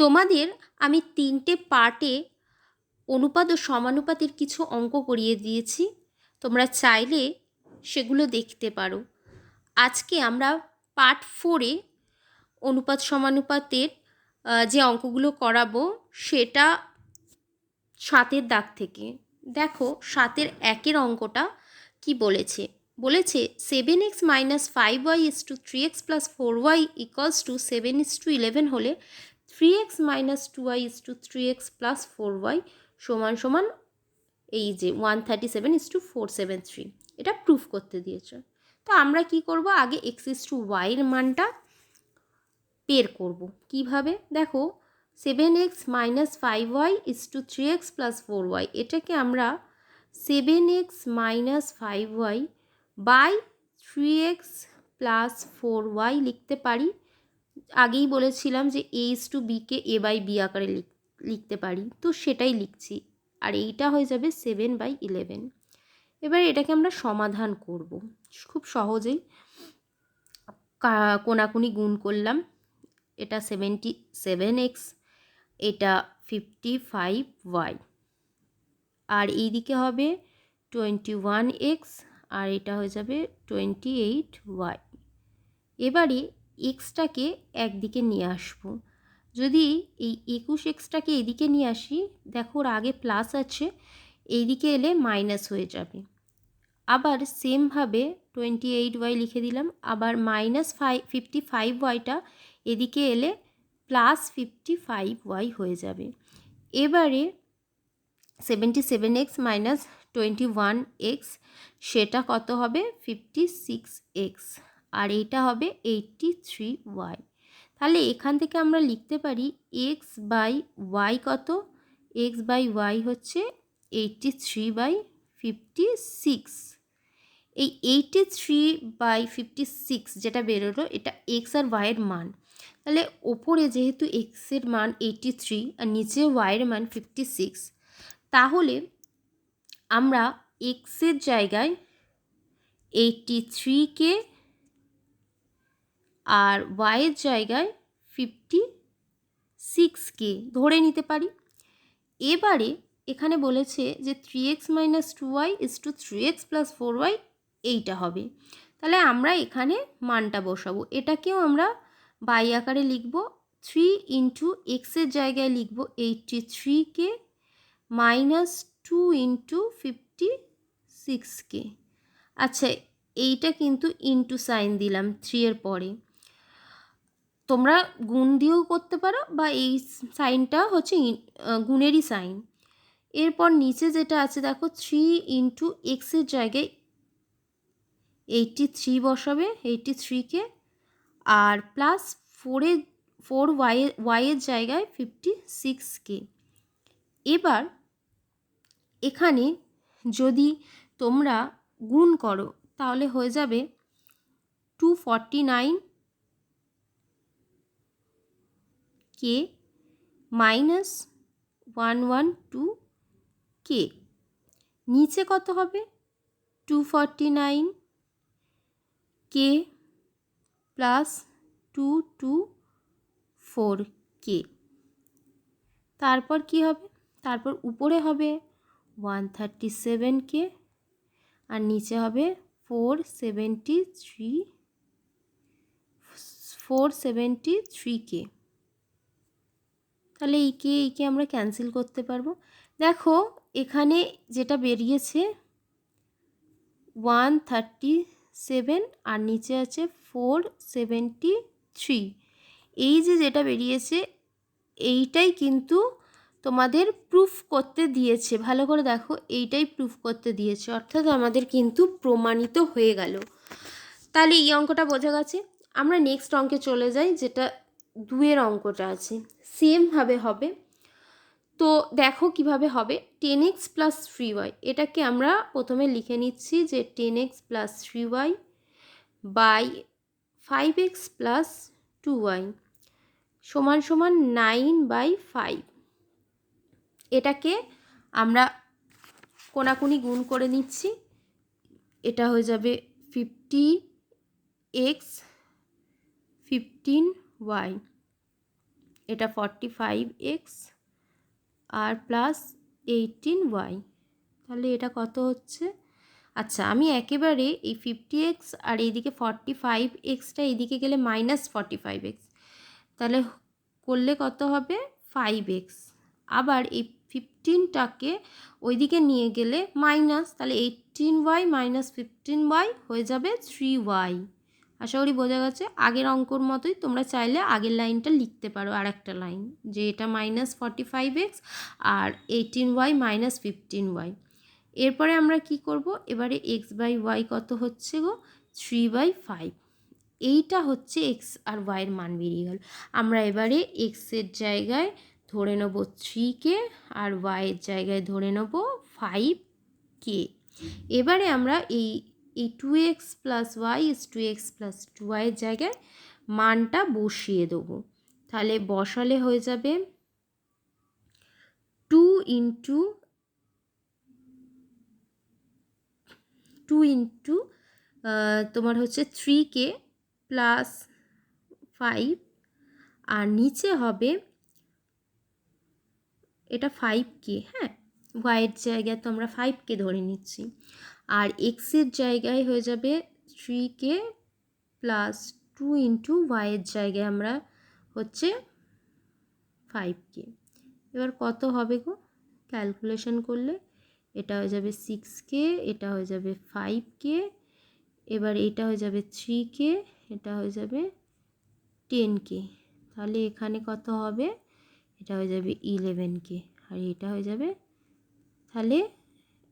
তোমাদের আমি তিনটে পার্টে অনুপাত ও সমানুপাতের কিছু অঙ্ক করিয়ে দিয়েছি। তোমরা চাইলে সেগুলো দেখতে পারো। আজকে আমরা পার্ট ফোরে অনুপাত সমানুপাতের যে অঙ্কগুলো করাবো সেটা সাতের দাগ থেকে। দেখো, সাতের একের অঙ্কটা কি বলেছে? বলেছে seven X minus five Y is to three X plus four Y equals to seven is to eleven হলে three X minus two Y is to three X plus four Y সমান সমান এই যে one thirty seven is to four seventy three এটা proof করতে দিয়েছে। তো আমরা কি করব? আগে এক্স ইস টু ওয়াইয়ের মানটা বের করব। কীভাবে? দেখো seven X minus five Y is to three X plus four Y এটাকে আমরা seven X minus five Y by three X plus four Y লিখতে পারি। আগেই বলেছিলাম যে এ ইস টু বিকে এ বাই বি আকারে লিখ- লিখতে পারি। তো সেটাই লিখছি। আর এইটা হয়ে যাবে সেভেন বাই ইলেভেন এবার এটাকে আমরা সমাধান করব। খুব সহজেই কোনাকুনি গুণ করলাম। এটা সেভেন্টি সেভেন এক্স এটা ফিফটি ফাইভ ওয়াই আর এইদিকে হবে টোয়েন্টি ওয়ান এক্স আর এটা হয়ে যাবে টোয়েন্টি এইট ওয়াই এবারে এক্সটাকে একদিকে নিয়ে আসব। যদি এই একুশ এক্সটাকে এদিকে নিয়ে আসি, দেখো ওর আগে প্লাস আছে, এইদিকে এলে মাইনাস হয়ে যাবে। আবার সেমভাবে টোয়েন্টি এইট ওয়াই লিখে দিলাম, আবার মাইনাস ফাইভ ফিফটি ফাইভ ওয়াইটা এদিকে এলে প্লাস ফিফটি ফাইভ ওয়াই হয়ে যাবে। এবারে seventy seven X minus twenty one X সেটা কত হবে? ফিফটি সিক্স এক্স আর এইটা হবে এইটটি থ্রি ওয়াই তাহলে এখান থেকে আমরা লিখতে পারি এক্স বাই ওয়াই কত? এক্স বাই ওয়াই হচ্ছে eighty three by fifty six এই eighty three by fifty six যেটা বেরোলো, এটা এক্স আর ওয়াইয়ের মান। তাহলে ওপরে যেহেতু এক্সের মান এইটটি থ্রি আর নিচে ওয়াইয়ের মান ফিফটি সিক্স তাহলে আমরা এক্সের জায়গায় এইটটি থ্রিকে আর ওয়াইয়ের জায়গায় ফিফটি সিক্সকে ধরে নিতে পারি। এবারে এখানে বলেছে যে three X minus two Y is to three X plus four Y এইটা হবে। তাহলে আমরা এখানে মানটা বসাবো। এটাকেও আমরা বাই আকারে লিখব। থ্রি ইন্টু এক্সের জায়গায় লিখব এইটটি থ্রিকে মাইনাস টু ইন্টু ফিফটি সিক্সকে আচ্ছা এইটা কিন্তু ইন্টু সাইন দিলাম থ্রি এর পরে। তোমরা গুণ দিয়েও করতে পারো বা এই সাইনটা হচ্ছে গুণেরই সাইন। এরপর নিচে যেটা আছে, দেখো থ্রি ইন্টু এক্সের জায়গায় এইটটি থ্রি বসাবে এইটটি থ্রিকে আর প্লাস ফোরের ফোর ওয়াইয়ের ওয়াইয়ের জায়গায় ফিফটি সিক্সকে এবার এখানে যদি তোমরা গুণ করো, তাহলে হয়ে যাবে টু ফর্টি নাইন কে? মাইনাস ওয়ান ওয়ান টু কে? নিচে কত হবে? টু ফর্টি নাইন কে প্লাস টু টু ফোর কে? তারপর কি হবে? তারপর উপরে হবে ওয়ান থার্টি সেভেন কে? আর নিচে হবে four seventy three, four seventy three কে। তাহলে এই কে এই কে আমরা ক্যান্সেল করতে পারব? দেখো, এখানে যেটা বেরিয়েছে ওয়ান থার্টি সেভেন আর নিচে আছে ফোর সেভেন্টি থ্রি এই যে যেটা বেরিয়েছে, এইটাই কিন্তু তোমাদের প্রুফ করতে দিয়েছে। ভালো করে দেখো, এইটাই প্রুফ করতে দিয়েছে। অর্থাৎ আমাদের কিন্তু প্রমাণিত হয়ে গেল। তাহলে এই অঙ্কটা বোঝা গেছে। আমরা নেক্সট অঙ্কে চলে যাই, যেটা দুয়ের অঙ্কটা আছে। সেমভাবে হবে। তো দেখো কীভাবে হবে। Ten X plus three Y এটাকে আমরা প্রথমে লিখে নিচ্ছি যে ten X plus three Y by five X plus two Y সমান সমান নাইন বাই ফাইভ এটাকে আমরা কোনাকুনি গুণ করে নিচ্ছি। এটা হয়ে যাবে ফিফটি এক্স ফিফটিন ওয়াই। এটা ফর্টি ফাইভ এক্স আর প্লাস এইটিন ওয়াই তাহলে এটা কত হচ্ছে? আচ্ছা আমি একেবারে এই ফিফটি এক্স আর এইদিকে ফর্টি ফাইভ এক্সটা এইদিকে গেলে মাইনাস ফর্টি ফাইভ এক্স তাহলে করলে কত হবে? ফাইভ এক্স আবার এই ফিফটিনটাকে ওইদিকে নিয়ে গেলে মাইনাস তাহলে eighteen Y minus fifteen Y হয়ে যাবে থ্রি ওয়াই আশা করি বোঝা গেছে। আগের অঙ্কর মতোই তোমরা চাইলে আগের লাইনটা লিখতে পারো আর একটা লাইন, যে এটা মাইনাস ফর্টি ফাইভ এক্স আর eighteen Y minus fifteen Y এরপরে আমরা কি করব? এবারে এক্স বাই ওয়াই কত হচ্ছে গো? থ্রি বাই ফাইভ এইটা হচ্ছে এক্স আর ওয়াইয়ের মান বেরিয়ে গেল আমরা এবারে এক্সের জায়গায় ধরে নেব থ্রি কে আর ওয়াইয়ের জায়গায় ধরে নেব ফাইভ কে এবারে আমরা এই এই two X plus Y is to X plus two ওয়াইয়ের জায়গায় মানটা বসিয়ে দেবো। তাহলে বসালে হয়ে যাবে টু ইন্টু টু ইন্টু তোমার হচ্ছে থ্রি কে প্লাস ফাইভ আর নিচে হবে এটা ফাইভ কে হ্যাঁ? ওয়াইয়ের জায়গায় তো আমরা ফাইভ কে ধরে নিচ্ছি। আর এক্সের জায়গায় হয়ে যাবে three k plus two into ওয়াইয়ের জায়গায় আমরা হচ্ছে ফাইভ কে এবার কত হবে গো? ক্যালকুলেশন করলে এটা হয়ে যাবে সিক্স কে এটা হয়ে যাবে ফাইভ কে এবার এটা হয়ে যাবে থ্রি কে এটা হয়ে যাবে টেন কে তাহলে এখানে কত হবে? এটা হয়ে যাবে ইলেভেন কে আর এটা হয়ে যাবে তাহলে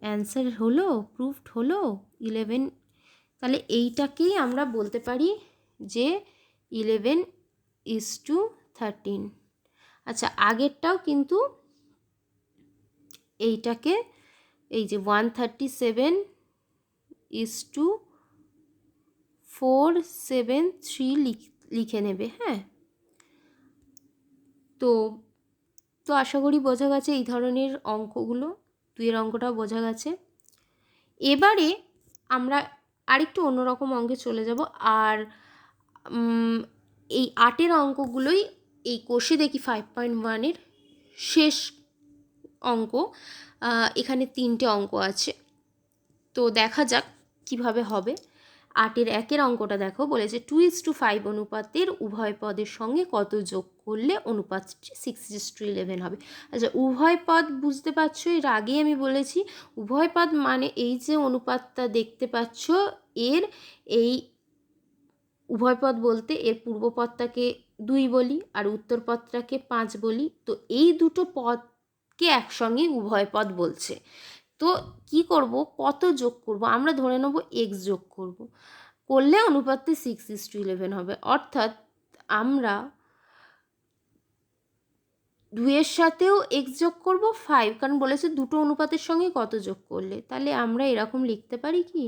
অ্যান্সার হলো, প্রুফড হলো, ইলেভেন। তাহলে এইটাকেই আমরা বলতে পারি যে ইলেভেন ইজ টু থার্টিন। আচ্ছা আগেরটাও কিন্তু এইটাকে, এই যে one thirty seven is to four seventy three লিখে নেবে হ্যাঁ? তো তো আশা করি বোঝা গেছে এই ধরনের অঙ্কগুলো। দুইয়ের অঙ্কটাও বোঝা গেছে। এবারে আমরা আরেকটু অন্যরকম অঙ্কে চলে যাব আর এই আটের অঙ্কগুলোই এই কোষে দেখি ফাইভ পয়েন্ট ওয়ানের শেষ অঙ্ক এখানে তিনটে অঙ্ক আছে। তো দেখা যাক কীভাবে হবে। আটের একের অঙ্কটা দেখো, বলেছে টু ইস টু ফাইভ অনুপাতের উভয় পদের সঙ্গে কত যোগ করলে অনুপাতটি সিক্স ইস টু ইলেভেন হবে। আচ্ছা উভয় পদ বুঝতে পারছ? এর আগেই আমি বলেছি, উভয় পদ মানে এই যে অনুপাতটা দেখতে পাচ্ছ, এর এই উভয় পদ বলতে এর পূর্ব পদটাকে দুই বলি আর উত্তর পদটাকে পাঁচ বলি। তো এই দুটো পদকে একসঙ্গে উভয় পদ বলছে। তো কি করব? কত যোগ করব? আমরা ধরে নেব এক্স যোগ করব। করলে অনুপাতে সিক্স ইস টু ইলেভেন হবে। অর্থাৎ আমরা দুইয়ের সাথেও এক্স যোগ করব ফাইভ কারণ বলেছে দুটো অনুপাতের সঙ্গে কত যোগ করলে। তাহলে আমরা এরকম লিখতে পারি কি?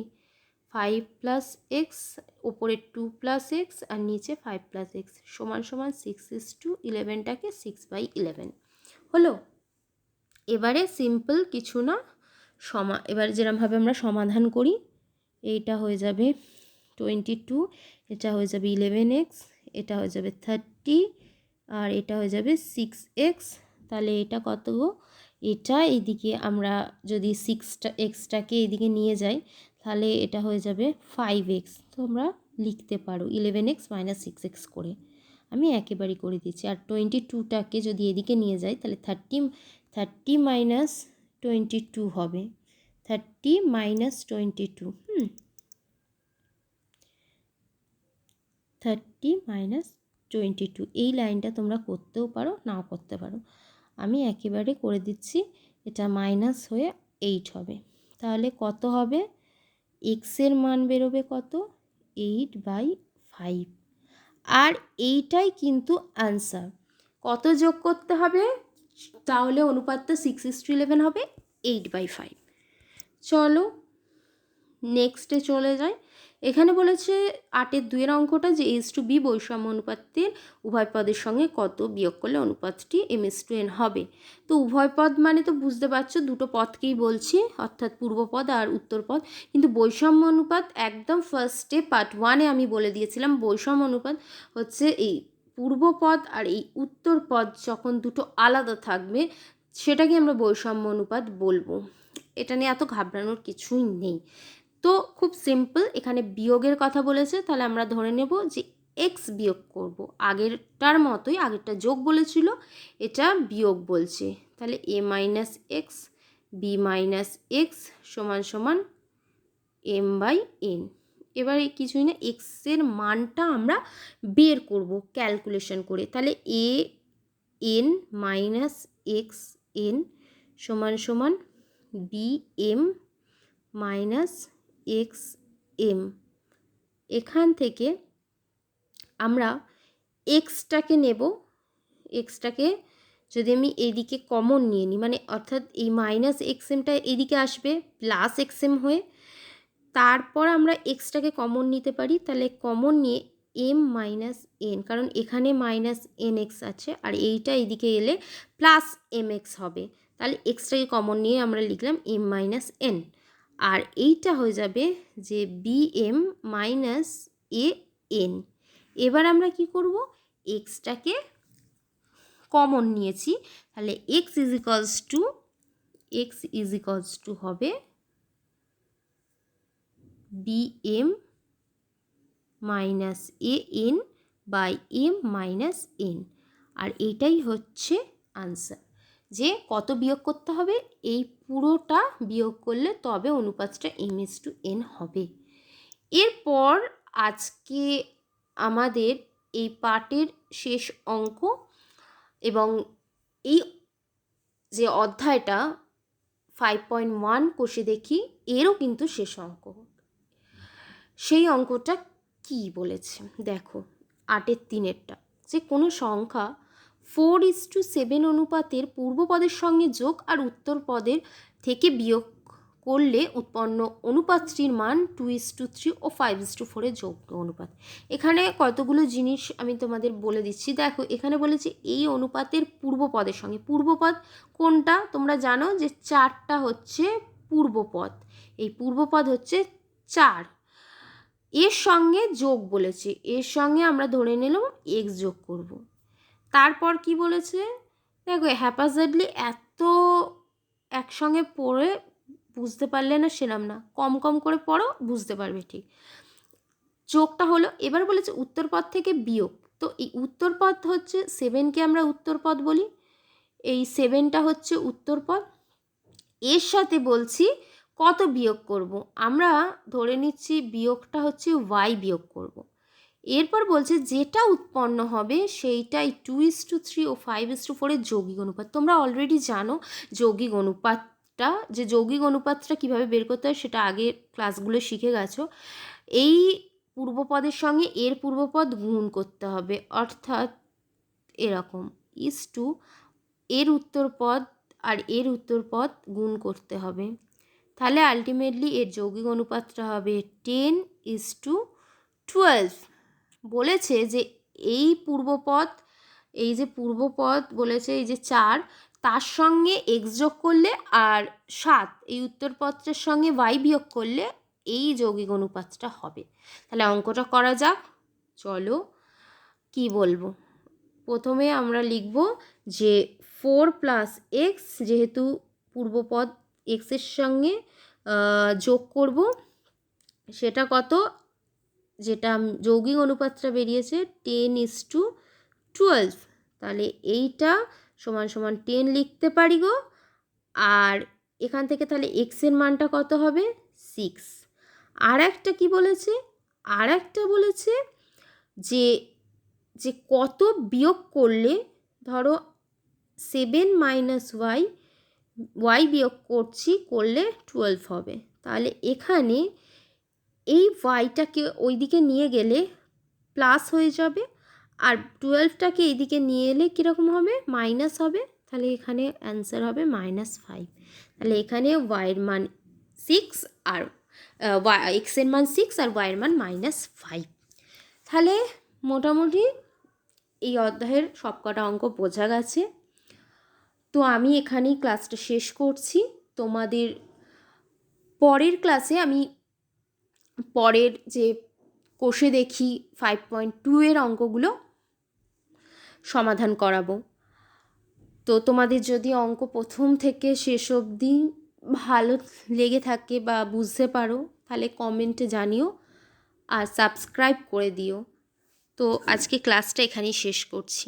ফাইভ প্লাস এক্স ওপরে টু প্লাস এক্স আর নিচে ফাইভ প্লাস এক্স সমান সমান সিক্স ইস টু ইলেভেনটাকে সিক্স বাই ইলেভেন হলো? এবারে সিম্পল কিছু না। সমা, এবার যেরমভাবে আমরা সমাধান করি, এইটা হয়ে যাবে টোয়েন্টি টু এটা হয়ে যাবে ইলেভেন এক্স এটা হয়ে যাবে থার্টি আর এটা হয়ে যাবে সিক্স এক্স তাহলে এটা কত এটা এইদিকে আমরা যদি সিক্সটা এক্সটাকে এদিকে নিয়ে যাই, তাহলে এটা হয়ে যাবে ফাইভ এক্স তো আমরা লিখতে পারো eleven X minus six X করে। আমি একেবারেই করে দিচ্ছি আর টোয়েন্টি টুটাকে যদি এদিকে নিয়ে যাই, তাহলে thirty thirty minus twenty two হবে। থার্টি মাইনাস টোয়েন্টি টু, হুম। থার্টি মাইনাস টোয়েন্টি টু, এই লাইনটা তোমরা করতেও পারো, নাও করতে পারো। আমি একেবারে করে দিচ্ছি, এটা মাইনাস হয়ে এইট হবে। তাহলে কত হবে? এক্সের মান বেরোবে কত? Eight by five. আর এইটাই কিন্তু আনসার। কত যোগ করতে হবে? তাহলে অনুপাতটা সিক্স ইস টু ইলেভেন হবে এইট বাই ফাইভ চলো নেক্সটে চলে যাই। এখানে বলেছে আটের দুইয়ের অঙ্কটা যে এস টু বি বৈষম্য অনুপাতের উভয় পদের সঙ্গে কত বিয়োগ করলে অনুপাতটি এম এস টু এন হবে। তো উভয় পদ মানে তো বুঝতে পারছ, দুটো পদকেই বলছি, অর্থাৎ পূর্বপদ আর উত্তরপদ কিন্তু বৈষম্য অনুপাত একদম ফার্স্টে পার্ট ওয়ানে আমি বলে দিয়েছিলাম, বৈষম্য অনুপাত হচ্ছে এই। পূর্বপদ আর এই উত্তর পদ যখন দুটো আলাদা থাকবে, সেটাকে আমরা বৈষম্য অনুপাত বলব। এটা নিয়ে এত ঘাবড়ানোর কিছুই নেই। তো খুব সিম্পল এখানে বিয়োগের কথা বলেছে, তাহলে আমরা ধরে নেব যে এক্স বিয়োগ করব। আগেরটার মতোই, আগেরটা যোগ বলেছিল, এটা বিয়োগ বলছে। তাহলে A minus X B minus X সমান সমান এম বাই এন এবারে কিছুই না এক্সের মানটা আমরা বের করব ক্যালকুলেশন করে। তাহলে A N minus X N সমান সমান B M minus X M এখান থেকে আমরা এক্সটাকে নেব এক্সটাকে যদি আমি এদিকে কমন নিয়ে নিই মানে অর্থাৎ এই মাইনাস এক্স এমটা এদিকে আসবে প্লাস এক্স এম হয়ে তারপর আমরা এক্সটাকে কমন নিতে পারি, তাহলে কমন নিয়ে এম মাইনাস এন কারণ এখানে মাইনাস এন এক্স আছে, আর এইটা এদিকে এলে প্লাস এম এক্স হবে। তাহলে এক্সটাকে কমন নিয়ে আমরা লিখলাম এম মাইনাস এন আর এইটা হয়ে যাবে যে B M minus A N এবার আমরা কি করব? এক্সটাকে কমন নিয়েছি, তাহলে X is to X is to হবে B M minus A N by M minus N আর এইটাই হচ্ছে আনসার যে কত বিয়োগ করতে হবে? এই পুরোটা বিয়োগ করলে তবে অনুপাতটা এম এস টু এন হবে। এরপর আজকে আমাদের এই পার্টের শেষ অঙ্ক এবং এই যে অধ্যায়টা ফাইভ পয়েন্ট ওয়ান কষে দেখি, এরও কিন্তু শেষ অঙ্ক। সেই অঙ্কটা কি বলেছে? দেখো, আটের তিনেরটা। যে কোনো সংখ্যা ফোর ইস টু সেভেন অনুপাতের পূর্ব পদের সঙ্গে যোগ আর উত্তর পদের থেকে বিয়োগ করলে উৎপন্ন অনুপাতটির মান টু ইস টু থ্রি ও ফাইভ ইস টু ফোরের যোগ অনুপাত। এখানে কতগুলো জিনিস আমি তোমাদের বলে দিচ্ছি। দেখো, এখানে বলেছে এই অনুপাতের পূর্বপদের সঙ্গে। পূর্বপদ কোনটা? তোমরা জানো যে চারটা হচ্ছে পূর্বপদ এই পূর্বপদ হচ্ছে চার। এর সঙ্গে যোগ বলেছে। এর সঙ্গে আমরা ধরে নিলাম এক্স যোগ করব। তারপর কি বলেছে? দেখো হ্যাপাজাডলি এত একসঙ্গে পড়ে বুঝতে পারলে না সেরাম না। কম কম করে পড়ো, বুঝতে পারবে ঠিক। যোগটা হলো, এবার বলেছে উত্তরপদ থেকে বিয়োগ। তো এই উত্তরপদ হচ্ছে সেভেনকে আমরা উত্তরপদ বলি। এই সেভেনটা হচ্ছে উত্তরপদ এর সাথে বলছি কত বিয়োগ করব? আমরা ধরে নিচ্ছি বিয়োগটা হচ্ছে ওয়াই বিয়োগ করব। এরপর বলছে যেটা উৎপন্ন হবে সেইটাই টু ইস টু থ্রি ও ফাইভ ইস টু ফোরের যৌগিক অনুপাত। তোমরা অলরেডি জানো যৌগিক অনুপাতটা, যে যৌগিক অনুপাতটা কীভাবে বের করতে হয় সেটা আগের ক্লাসগুলো শিখে গেছো। এই পূর্বপদের সঙ্গে এর পূর্বপদ গুণ করতে হবে, অর্থাৎ এরকম ইস টু এর উত্তর পদ আর এর উত্তর পদ গুণ করতে হবে। তাহলে আলটিমেটলি এর যৌগিক অনুপাতটা হবে টেন ইস টু টুয়েলভ বলেছে যে এই পূর্বপদ, এই যে পূর্বপদ বলেছে, এই যে চার, তার সঙ্গে এক্স যোগ করলে আর সাত, এই উত্তরপত্রের সঙ্গে ওয়াই বিয়োগ করলে এই যৌগিক অনুপাতটা হবে। তাহলে অঙ্কটা করা যাক। চলো কি বলব? প্রথমে আমরা লিখব যে ফোর প্লাস এক্স যেহেতু পূর্বপদ এক্সের সঙ্গে যোগ করব। সেটা কত? যেটা যৌগিক অনুপাতটা বেরিয়েছে টেন ইস টু টুয়েলভ তাহলে এইটা সমান সমান টেন লিখতে পারি গো। আর এখান থেকে তাহলে এক্সের মানটা কত হবে? সিক্স আর একটা কী বলেছে? আর একটা বলেছে যে যে কত বিয়োগ করলে ধরো সেভেন মাইনাস ওয়াই ওয়াই বিয়োগ করছি করলে টুয়েলভ হবে। তাহলে এখানে এই ওয়াইটাকে ওই দিকে নিয়ে গেলে প্লাস হয়ে যাবে আর টুয়েলভটাকে এইদিকে নিয়ে এলে কীরকম হবে? মাইনাস হবে। তাহলে এখানে অ্যান্সার হবে মাইনাস ফাইভ তাহলে এখানে ওয়াইয়ের মান সিক্স আর এক্সের মান সিক্স আর ওয়াইয়ের মান মাইনাস ফাইভ তাহলে মোটামুটি এই অধ্যায়ের সবকটা অঙ্ক বোঝা গেছে। তো আমি এখানেই ক্লাসটা শেষ করছি। তোমাদের পরের ক্লাসে আমি পরের যে কোষে দেখি ফাইভ পয়েন্ট টু এর অঙ্কগুলো সমাধান করাবো। তো তোমাদের যদি অঙ্ক প্রথম থেকে শেষ অবধি ভালো লেগে থাকে বা বুঝতে পারো, তাহলে কমেন্টে জানিও আর সাবস্ক্রাইব করে দিও। তো আজকে ক্লাসটা এখানেই শেষ করছি।